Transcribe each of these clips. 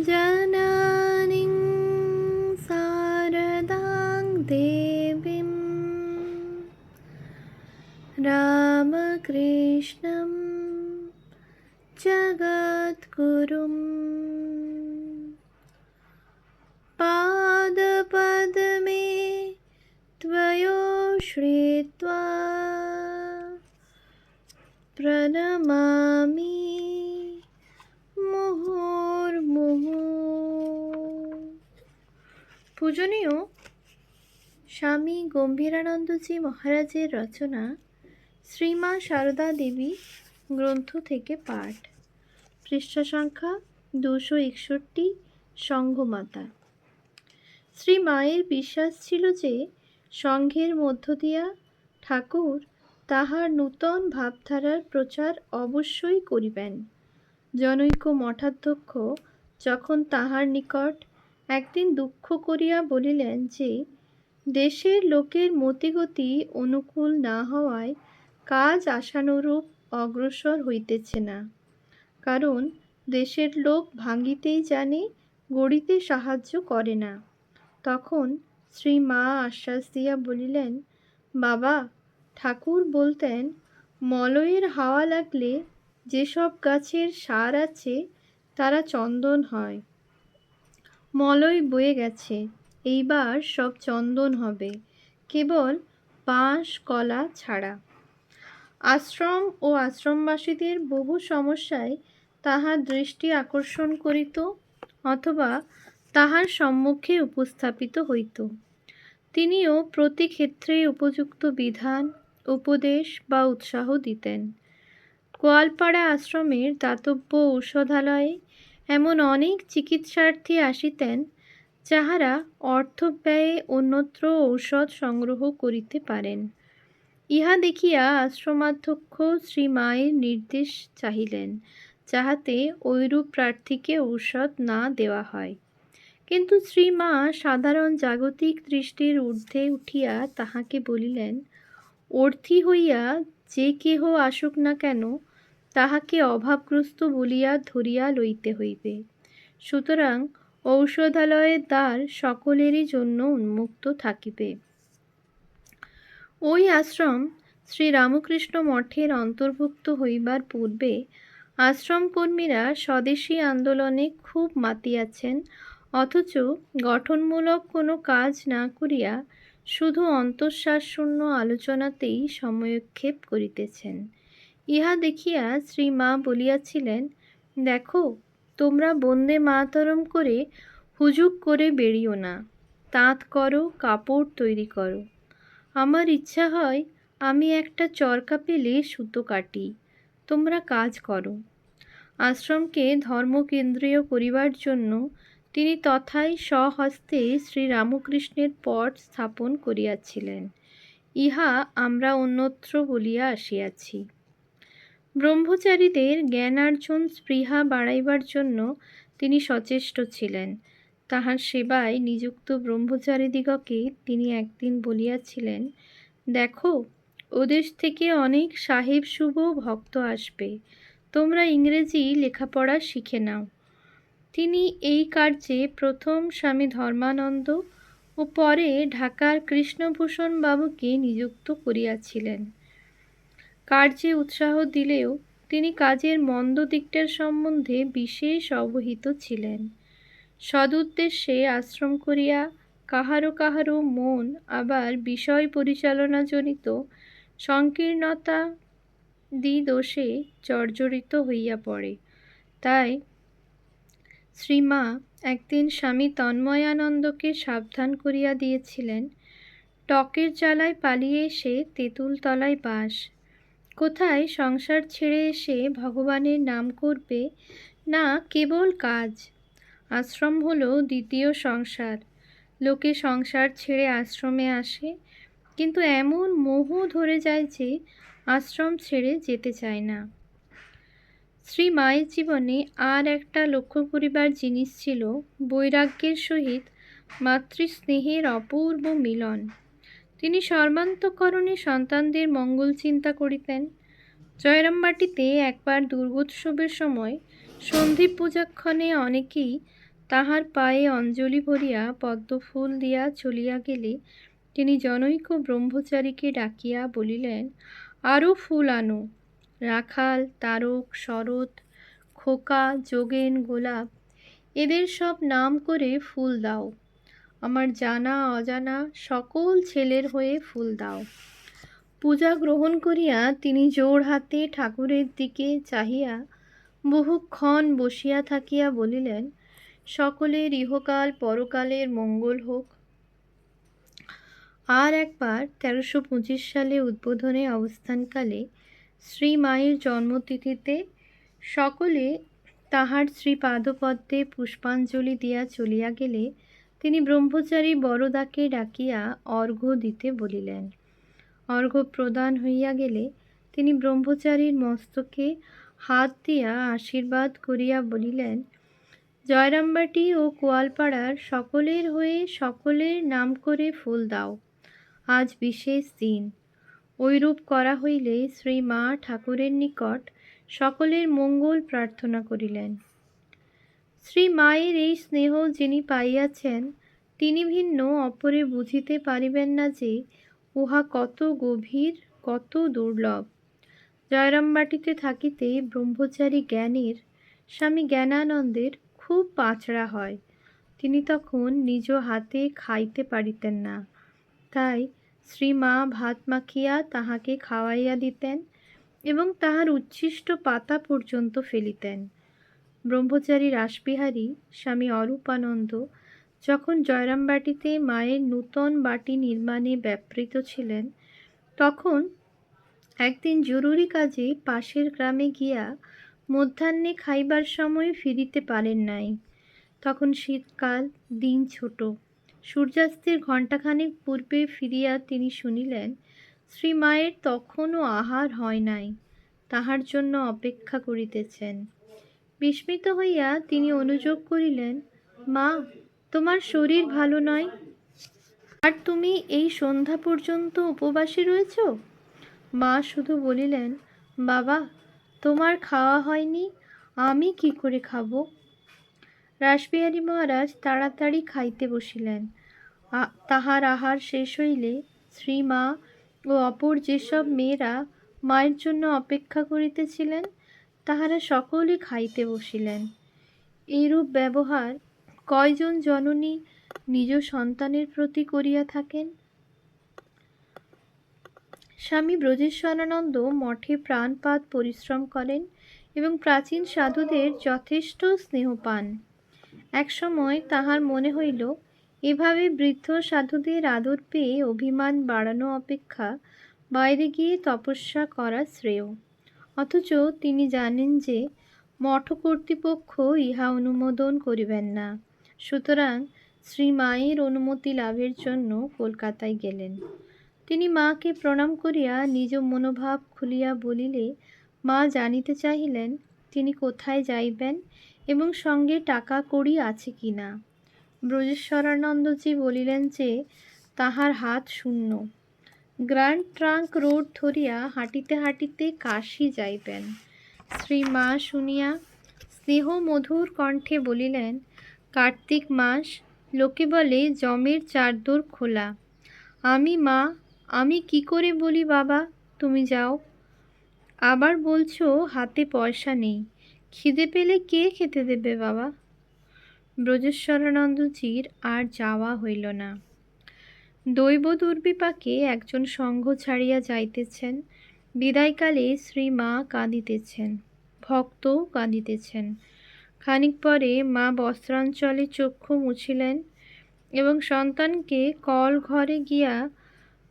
ജനനിം സാരദാം ദേവിം രാമകൃഷ്ണ পূজনীয় স্বামী গম্ভীরানন্দজি মহারাজের রচনা শ্রীমা সারদা দেবী গ্রন্থ থেকে পাঠ। পৃষ্ঠা সংখ্যা দুশো একষট্টি, সংঘমাতা। শ্রী মায়ের বিশ্বাস ছিল যে সংঘের মধ্য দিয়া ঠাকুর তাহার নূতন ভাবধারার প্রচার অবশ্যই করিবেন। জনৈক মঠাধ্যক্ষ যখন তাহার নিকট একদিন দুঃখ করিয়া বলিলেন যে, দেশের লোকের মতিগতি অনুকূল না হওয়ায় কাজ আশানুরূপ অগ্রসর হইতেছে না। কারণ দেশের লোক ভাঙিতেই জানে, গড়িতে সাহায্য করে না। তখন শ্রী মা আশ্বাস দিয়া বলিলেন, বাবা, ঠাকুর বলতেন, মলয়ের হাওয়া লাগলে যেসব গাছের সার আছে, তারা চন্দন হয়। মলয় বয়ে গেছে। এইবার সব চন্দন হবে, কেবল বাঁশ, কলা ছাড়া। আশ্রম ও আশ্রমবাসীদের বহু সমস্যায় তাহার দৃষ্টি আকর্ষণ করিত অথবা তাহার সম্মুখে উপস্থাপিত হইত। তিনিও প্রতি ক্ষেত্রে উপযুক্ত বিধান, উপদেশ বা উৎসাহ দিতেন। গোয়ালপাড়া আশ্রমের দাতব্য ঔষধালয়ে এমন অনেক চিকিৎসার্থী আসিতেন, যাহারা অর্থ ব্যয়ে অন্যত্র ঔষধ সংগ্রহ করিতে পারেন। ইহা দেখিয়া আশ্রমাধ্যক্ষ শ্রী মায়ের নির্দেশ চাহিলেন, যাহাতে ঐরূপ প্রার্থীকে ঔষধ না দেওয়া হয়। কিন্তু শ্রীমা সাধারণ জাগতিক দৃষ্টির ঊর্ধ্বে উঠিয়া তাহাকে বলিলেন, অর্থী হইয়া যে কেহ আসুক না কেন তাহাকে অভাবগ্রস্ত বলিয়া ধরিয়া লইতে হইবে। সুতরাং ঔষধালয়ের দ্বার সকলেরই জন্য উন্মুক্ত থাকিবে। ওই আশ্রম শ্রী রামকৃষ্ণ মঠের অন্তর্ভুক্ত হইবার পূর্বে আশ্রমকর্মীরা স্বদেশী আন্দোলনে খুব মাতিয়াছেন, অথচ গঠনমূলক কোনো কাজ না করিয়া শুধু অন্তঃশ্বাসশূন্য আলোচনাতেই সময়ক্ষেপ করিতেছেন। ইহা দেখিয়া শ্রী মা বলিয়াছিলেন, দেখো, তোমরা বন্দে মাতরম করে হুজুক করে বেরিও না। তাঁত করো, কাপড় তৈরি করো। আমার ইচ্ছা হয় আমি একটা চরকা পেলে সুতো কাটি। তোমরা কাজ করো। আশ্রমকে ধর্মকেন্দ্রীয় করিবার জন্য তিনি তথায় স্বহস্তে শ্রীরামকৃষ্ণের পট স্থাপন করিয়াছিলেন। ইহা আমরা অন্যত্র বলিয়া আসিয়াছি। ব্রহ্মচারীদের জ্ঞানার্জন স্পৃহা বাড়াইবার জন্য তিনি সচেষ্ট ছিলেন। তাহার সেবায় নিযুক্ত ব্রহ্মচারীদিগকে তিনি একদিন বলিয়াছিলেন, দেখো, ওদেশ থেকে অনেক সাহেব শুভ ভক্ত আসবে। তোমরা ইংরেজি লেখাপড়া শিখে নাও। তিনি এই কার্যে প্রথম স্বামী ধর্মানন্দ ও পরে ঢাকার কৃষ্ণভূষণ বাবুকে নিযুক্ত করিয়াছিলেন। কার্যে উৎসাহ দিলেও তিনি কাজের মন্দ দিকটার সম্বন্ধে বিশেষ অবহিত ছিলেন। সদুদ্দেশ্যে আশ্রম করিয়া কাহারো কাহারো মন আবার বিষয় পরিচালনাজনিত সংকীর্ণতা দ্বিদোষে জর্জরিত হইয়া পড়ে। তাই শ্রীমা একদিন স্বামী তন্ময়ানন্দকে সাবধান করিয়া দিয়েছিলেন, টকের জ্বালায় পালিয়ে এসে তেঁতুলতলায় বাস। কোথায় সংসার ছেড়ে এসে ভগবানের নাম করবে? না, কেবল কাজ। আশ্রম হলো দ্বিতীয় সংসার। লোকে সংসার ছেড়ে আশ্রমে আসে। কিন্তু এমন মোহ ধরে যায় যে আশ্রম ছেড়ে যেতে চায় না। শ্রী মায়ের জীবনে আর একটা লক্ষ্য করিবার জিনিস ছিল বৈরাগ্যের সহিত মাতৃস্নেহের অপূর্ব মিলন। তিনি সর্বান্তকরণে সন্তানদের মঙ্গল চিন্তা করিতেন। জয়রামবাটিতে একবার দুর্গোৎসবের সময় সন্ধি পূজাক্ষণে অনেকেই তাহার পায়ে অঞ্জলি ভরিয়া পদ্মফুল দিয়া চলিয়া গেলে তিনি জনৈক ব্রহ্মচারীকে ডাকিয়া বলিলেন আরও ফুল আনো। রাখাল, তারক, শরৎ, খোকা, যোগেন, গোলাপ, এদের সব নাম করে ফুল দাও। আমার জানা অজানা সকল ছেলের হয়ে ফুল দাও। পূজা গ্রহণ করিয়া তিনি জোড় হাতে ঠাকুরের দিকে চাহিয়া বহুক্ষণ বসিয়া থাকিয়া বলিলেন, সকলের ইহকাল পরকালের মঙ্গল হোক। আর একবার তেরোশো পঁচিশ সালে উদ্বোধনে অবস্থানকালে শ্রী মায়ের জন্মতিথিতে সকলে তাহার শ্রীপাদপদ্মে পুষ্পাঞ্জলি দিয়া চলিয়া গেলে তিনি ব্রহ্মচারী বরদাকে ডাকিয়া অর্ঘ্য দিতে বলিলেন। অর্ঘ্য প্রদান হইয়া গেলে তিনি ব্রহ্মচারীর মস্তকে হাত দিয়া আশীর্বাদ করিয়া বলিলেন, জয়রামবাটি ও কোয়ালপাড়ার সকলের হয়ে সকলের নাম করে ফুল দাও। আজ বিশেষ দিন। ঐরূপ করা হইলে শ্রী মা ঠাকুরের নিকট সকলের মঙ্গল প্রার্থনা করিলেন। শ্রী মায়ের এই স্নেহ যিনি পাইয়াছেন, তিনি ভিন্ন অপরে বুঝিতে পারিবেন না যে উহা কত গভীর, কত দুর্লভ। জয়রামবাটিতে থাকিতে ব্রহ্মচারী জ্ঞানের স্বামী জ্ঞানানন্দের খুব পাঁচড়া হয়। তিনি তখন নিজ হাতে খাইতে পারিতেন না। তাই শ্রী মা ভাত মাখিয়া তাহাকে খাওয়াইয়া দিতেন এবং তাহার উচ্ছিষ্ট পাতা পর্যন্ত ফেলিতেন। ব্রহ্মচারী রাসবিহারী স্বামী অরূপানন্দ যখন জয়রামবাটিতে মায়ের নূতন বাটি নির্মাণে ব্যাপৃত ছিলেন, তখন একদিন জরুরি কাজে পাশের গ্রামে গিয়া মধ্যাহ্নে খাইবার সময় ফিরিতে পারেন নাই। তখন শীতকাল, দিন ছোট। সূর্যাস্তের ঘণ্টাখানেক পূর্বে ফিরিয়া তিনি শুনিলেন, শ্রী মায়ের তখনও আহার হয় নাই, তাহার জন্য অপেক্ষা করিতেছেন। বিস্মিত হইয়া তিনি অনুযোগ করিলেন, মা, তোমার শরীর ভালো নয়? আর তুমি এই সন্ধ্যা পর্যন্ত উপবাসী রয়েছ? মা শুধু বলিলেন, বাবা, তোমার খাওয়া হয়নি, আমি কি করে খাব? রাসবিহারী মহারাজ তাড়াতাড়ি খাইতে বসিলেন। তাহার আহার শেষ হইলে শ্রীমা ও অপর যেসব মেয়েরা মায়ের জন্য অপেক্ষা করিতেছিলেন তাহারা সকলে খাইতে বসিলেন। এইরূপ ব্যবহার কয়জন জননী নিজ সন্তানের প্রতি করিয়া থাকেন? স্বামী ব্রজেশ্বরানন্দ মঠে প্রাণপাত পরিশ্রম করেন এবং প্রাচীন সাধুদের যথেষ্ট স্নেহ পান। একসময় তাহার মনে হইল, এভাবে বৃদ্ধ সাধুদের আদর পেয়ে অভিমান বাড়ানো অপেক্ষা বাইরে গিয়ে তপস্যা করা শ্রেয়। অথচ তিনি জানেন যে মঠ কর্তৃপক্ষ ইহা অনুমোদন করিবেন না। সুতরাং শ্রী মায়ের অনুমতি লাভের জন্য কলকাতায় গেলেন। তিনি মাকে প্রণাম করিয়া নিজ মনোভাব খুলিয়া বলিলে, মা জানিতে চাহিলেন তিনি কোথায় যাইবেন এবং সঙ্গে টাকা কড়ি আছে কি না? ব্রজেশ্বরানন্দজি বলিলেন যে, তাহার হাত শূন্য। গ্র্যান্ড ট্রাঙ্ক রোড ধরিয়া হাঁটিতে হাঁটিতে কাশি যাইবেন। শ্রী মা শুনিয়া স্নেহ মধুর কণ্ঠে বলিলেন, কার্তিক মাস, লোকে বলে জমের চারদোর খোলা। আমি মা, আমি কি করে বলি বাবা, তুমি যাও। আবার বলছো, হাতে পয়সা নেই। খিদে পেলে কে খেতে দেবে বাবা? ব্রজেশ্বরানন্দজির আর যাওয়া হইল না। দৈব দুর্বিপাকে একজন সঙ্ঘ ছাড়িয়া যাইতেছেন, বিদায়কালে শ্রী মা কাঁদিতেছেন, ভক্তও কাঁদিতেছেন। খানিক পরে মা বস্ত্রাঞ্চলে চক্ষু মুছিলেন এবং সন্তানকে কল ঘরে গিয়া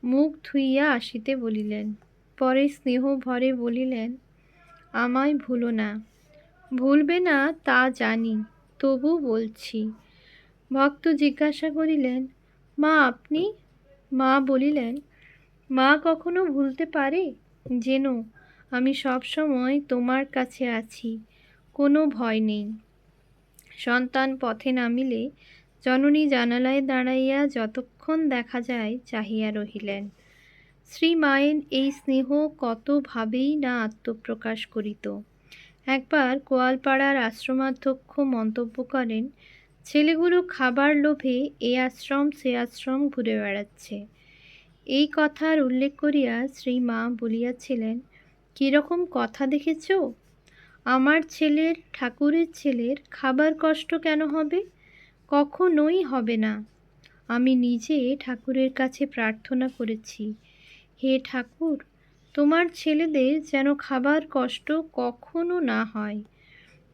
মুখ ধুইয়া আসিতে বলিলেন। পরে স্নেহ ভরে বলিলেন, আমায় ভুলো না, ভুলবে না তা জানি, তবু বলছি। ভক্ত জিজ্ঞাসা করিলেন, মা, আপনি মা বলিলেন, মা কখনো ভুলতে পারে? যেন আমি সব সময় তোমার কাছে আছি, কোনো ভয় নেই। সন্তান পথে নামিলে জননী জানালায় দাঁড়াইয়া যতক্ষণ দেখা যায় চাহিয়া রহিলেন। শ্রী মায়ের এই স্নেহ কতভাবেই না আত্মপ্রকাশ করিত। একবার কোয়ালপাড়ার আশ্রমাধ্যক্ষ মন্তব্য করেন ছেলেগুলো খাবার লোভে এ আশ্রম সে আশ্রম ঘুরে বেড়াচ্ছে। এই কথার উল্লেখ করিয়া শ্রী মা বলিয়াছিলেন কীরকম কথা দেখেছ? আমার ছেলের, ঠাকুরের ছেলের খাবার কষ্ট কেন হবে? কখনোই হবে না। আমি নিজে ঠাকুরের কাছে প্রার্থনা করেছি। হে ঠাকুর, তোমার ছেলেদের যেন খাবার কষ্ট কখনো না হয়।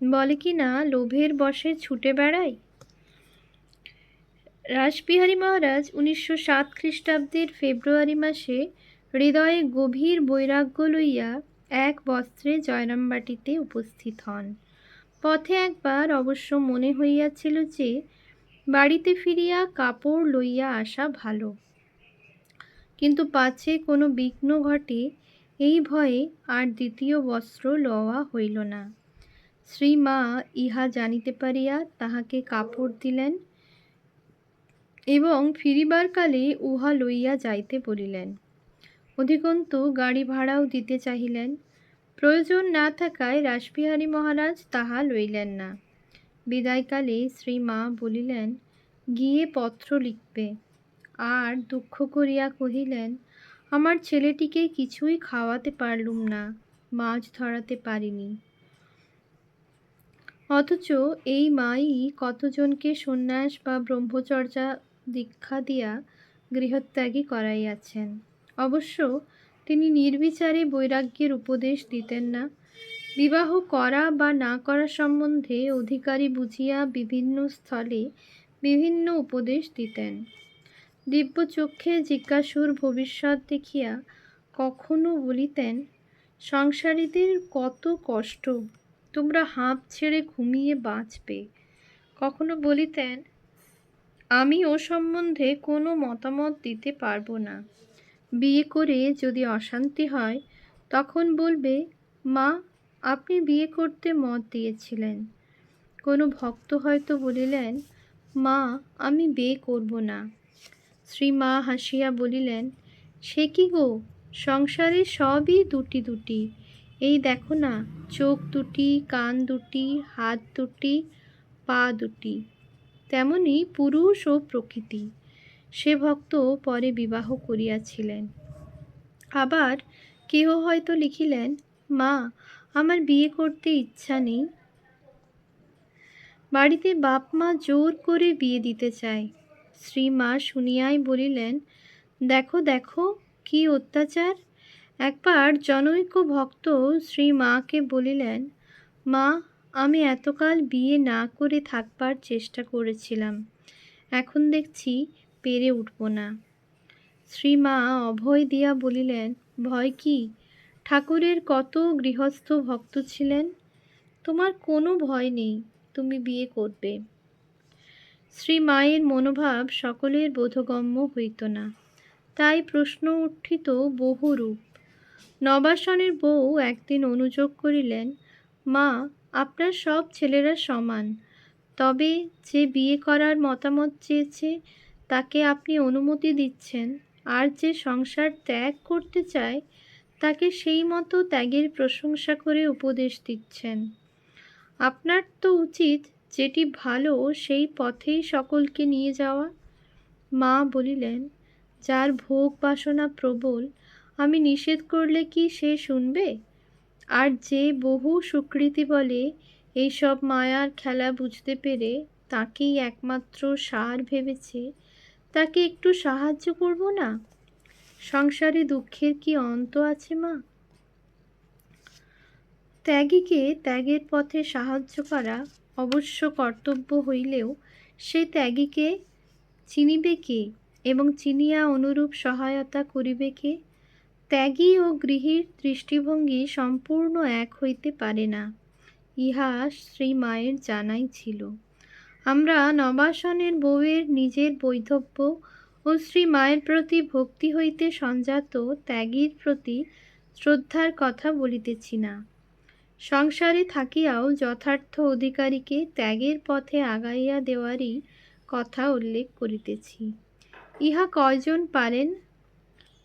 বলে কি না লোভের বশে ছুটে বেড়ায় রাসবিহারী মহারাজ উনিশশো সাত খ্রিস্টাব্দের ফেব্রুয়ারি মাসে হৃদয়ে গভীর বৈরাগ্য লইয়া এক বস্ত্রে জয়রামবাটিতে উপস্থিত হন। পথে একবার অবশ্য মনে হইয়াছিল যে বাড়িতে ফিরিয়া কাপড় লইয়া আসা ভালো। কিন্তু পাছে কোনো বিঘ্ন ঘটে, এই ভয়ে আর দ্বিতীয় বস্ত্র লওয়া হইল না। শ্রীমা ইহা জানিতে পারিয়া তাহাকে কাপড় দিলেন এবং ফিরিবার কালে উহা লইয়া যাইতে বলিলেন। অধিকন্তু গাড়ি ভাড়াও দিতে চাহিলেন। প্রয়োজন না থাকায় রাসবিহারী মহারাজ তাহা লইলেন না। বিদায়কালে শ্রী মা বলিলেন, গিয়ে পত্র লিখবে। আর দুঃখ করিয়া কহিলেন, আমার ছেলেটিকে কিছুই খাওয়াতে পারলুম না, মাছ ধরাতে পারিনি। অথচ এই মাই কতজনকে সন্ন্যাস বা ব্রহ্মচর্যা দীক্ষা দিয়া গৃহত্যাগী করাইয়াছেন। অবশ্য তিনি নির্বিচারে বৈরাগ্যের উপদেশ দিতেন না। বিবাহ করা বা না করা সম্বন্ধে অধিকারী বুঝিয়া বিভিন্ন স্থলে বিভিন্ন উপদেশ দিতেন। দিব্য চক্ষে জিজ্ঞাসুর ভবিষ্যৎ দেখিয়া কখনো বলিতেন, সংসারীদের কত কষ্ট, তোমরা হাঁপ ছেড়ে ঘুমিয়ে বাঁচবে। কখনো বলিতেন আমি ও সম্বন্ধে কোনো মতামত দিতে পারব না। বিয়ে করে যদি অশান্তি হয়, তখন বলবে, মা, আপনি বিয়ে করতে মত দিয়েছিলেন। কোনো ভক্ত হয়তো বলিলেন, মা, আমি বিয়ে করব না। শ্রী মা হাসিয়া বলিলেন, সে কি গো? সংসারে সবই দুটি দুটি। এই দেখো না, চোখ দুটি, কান দুটি, হাত দুটি, পা দুটি। তেমনি পুরুষ ও প্রকৃতি। সে ভক্ত পরে বিবাহ করিয়াছিলেন। আবার কেহ হয়তো লিখিলেন, মা, আমার বিয়ে করতে ইচ্ছা নেই। বাড়িতে বাপ মা জোর করে বিয়ে দিতে চায়। শ্রী মা শুনিয়াই বলিলেন, দেখো দেখো, কি অত্যাচার। একবার জনৈক ভক্ত শ্রী মাকে বলিলেন, মা আমি এতকাল বিয়ে না করে থাকবার চেষ্টা করেছিলাম। এখন দেখছি পেরে উঠব না। শ্রীমা অভয় দিয়া বলিলেন, ভয় কি? ঠাকুরের কত গৃহস্থ ভক্ত ছিলেন? তোমার কোনো ভয় নেই, তুমি বিয়ে করবে। শ্রী মায়ের মনোভাব সকলের বোধগম্য হইত না। তাই প্রশ্ন উত্থিত বহুরূপ। নবাসনের বউ একদিন অনুযোগ করিলেন, মা আপনার সব ছেলেরা সমান। তবে যে বিয়ে করার মতামত চেয়েছে, তাকে আপনি অনুমতি দিচ্ছেন। আর যে সংসার ত্যাগ করতে চায়, তাকে সেই মতো ত্যাগের প্রশংসা করে উপদেশ দিচ্ছেন। আপনার তো উচিত যেটি ভালো, সেই পথেই সকলকে নিয়ে যাওয়া। মা বলিলেন, যার ভোগ বাসনা প্রবল, আমি নিষেধ করলে কি সে শুনবে? আর যে বহু সুকৃতি বলে এইসব মায়ার খেলা বুঝতে পেরে তাকেই একমাত্র সার ভেবেছে, তাকে একটু সাহায্য করব না? সংসারে দুঃখের কি অন্ত আছে মা? ত্যাগীকে ত্যাগের পথে সাহায্য করা অবশ্য কর্তব্য হইলেও সে ত্যাগীকে চিনিবে কে এবং চিনিয়া অনুরূপ সহায়তা করিবে কে? ত্যাগী ও গৃহীর দৃষ্টিভঙ্গি সম্পূর্ণ এক হইতে পারে না। ইহা শ্রী মায়ের জানাই ছিল। আমরা নবাসনের বউয়ের নিজের বৈধব্য ও শ্রী মায়ের প্রতি ভক্তি হইতে সঞ্জাত ত্যাগীর প্রতি শ্রদ্ধার কথা বলিতেছি না। সংসারে থাকিয়াও যথার্থ অধিকারীকে ত্যাগের পথে আগাইয়া দেওয়ারই কথা উল্লেখ করিতেছি। ইহা কয়জন পারেন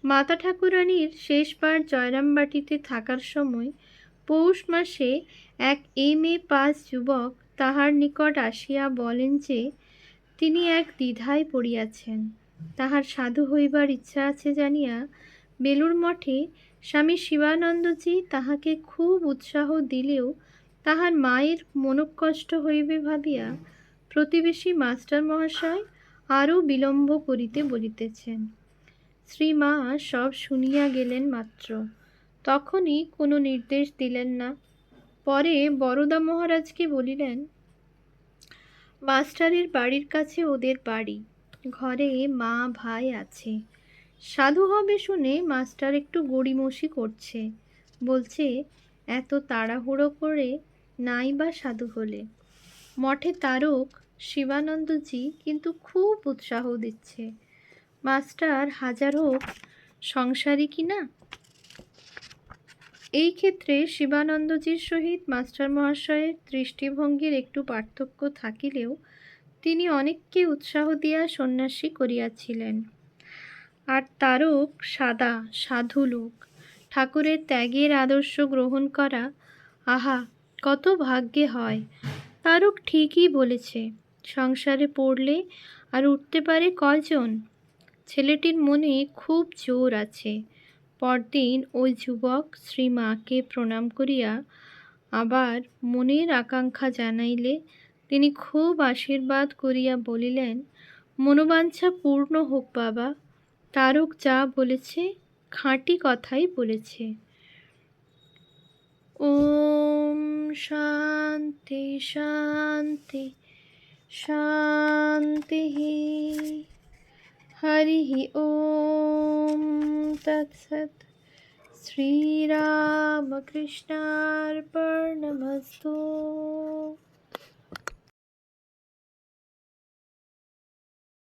মাতা ঠাকুরানীর শেষবার জয়রামবাটিতে থাকার সময় পৌষ মাসে এক এম এ পাস যুবক তাহার নিকট আসিয়া বলেন যে, তিনি এক দ্বিধায় পড়িয়াছেন। তাহার সাধু হইবার ইচ্ছা আছে জানিয়া বেলুর মঠে স্বামী শিবানন্দজি তাহাকে খুব উৎসাহ দিলেও তাহার মায়ের মনোকষ্ট হইবে ভাবিয়া প্রতিবেশী মাস্টার মহাশয় আরও বিলম্ব করিতে বলিতেছেন। শ্রীমা সব শুনিয়া গেলেন মাত্র। তখনই কোনো নির্দেশ দিলেন না। পরে বরদা মহারাজকে বলিলেন, মাস্টারের বাড়ির কাছে ওদের বাড়ি। ঘরে মা ভাই আছে। সাধু হবে শুনে মাস্টার একটু গড়িমসি করছে। বলছে, এত তাড়াহুড়ো করে নাই বা সাধু হলে। মঠে তারক শিবানন্দজি কিন্তু খুব উৎসাহ দিচ্ছে। মাস্টার হাজার হোক সংসারী কি না? এই ক্ষেত্রে শিবানন্দজির সহিত মাস্টার মহাশয়ের দৃষ্টিভঙ্গির একটু পার্থক্য থাকিলেও তিনি অনেককে উৎসাহ দিয়া সন্ন্যাসী করিয়াছিলেন। আর তারক সাদা, সাধু লোক। ঠাকুরের ত্যাগের আদর্শ গ্রহণ করা, আহা, কত ভাগ্যে হয়। তারক ঠিকই বলেছে, সংসারে পড়লে আর উঠতে পারে কয়জন? ছেলেটির মনে খুব জোর আছে। পরদিন ওই যুবক শ্রী মাকে প্রণাম করিয়া আবার মনের আকাঙ্ক্ষা জানাইলে তিনি খুব আশীর্বাদ করিয়া বলিলেন, মনোবাঞ্ছা পূর্ণ হোক বাবা, তারক যা বলেছে, খাঁটি কথাই বলেছে। ওম শান্তি শান্তি শান্তি ہریشپ